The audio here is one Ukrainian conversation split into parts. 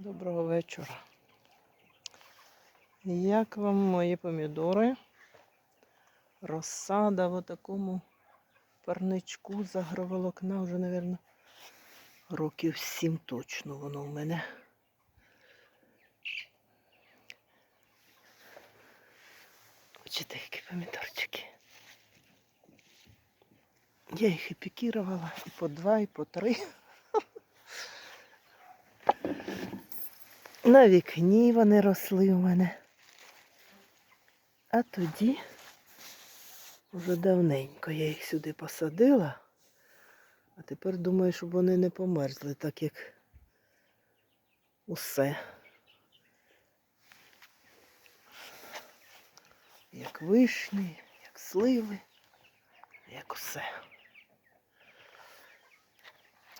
Доброго вечора. Як вам мої помідори? Розсада в такому парничку з агроволокна вже, мабуть, років сім точно воно в мене. Бачите, які помідорчики. Я їх і пікірувала і по два, і по три. На вікні вони росли у мене. А тоді вже давненько я їх сюди посадила, а тепер думаю, щоб вони не померзли, так як усе. Як вишні, як сливи, як усе.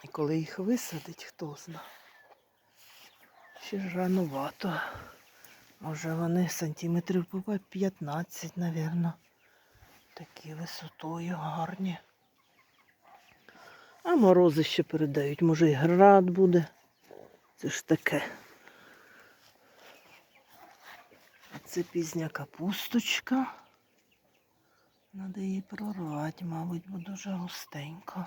І коли їх висадить, хто знає. Ще ж ранувато. Може вони сантиметрів по 15, напевно. Такі висотою гарні. А морози ще передають, може і град буде. Це ж таке. А це пізня капусточка. Надо її прорвати, мабуть, бо дуже густенько.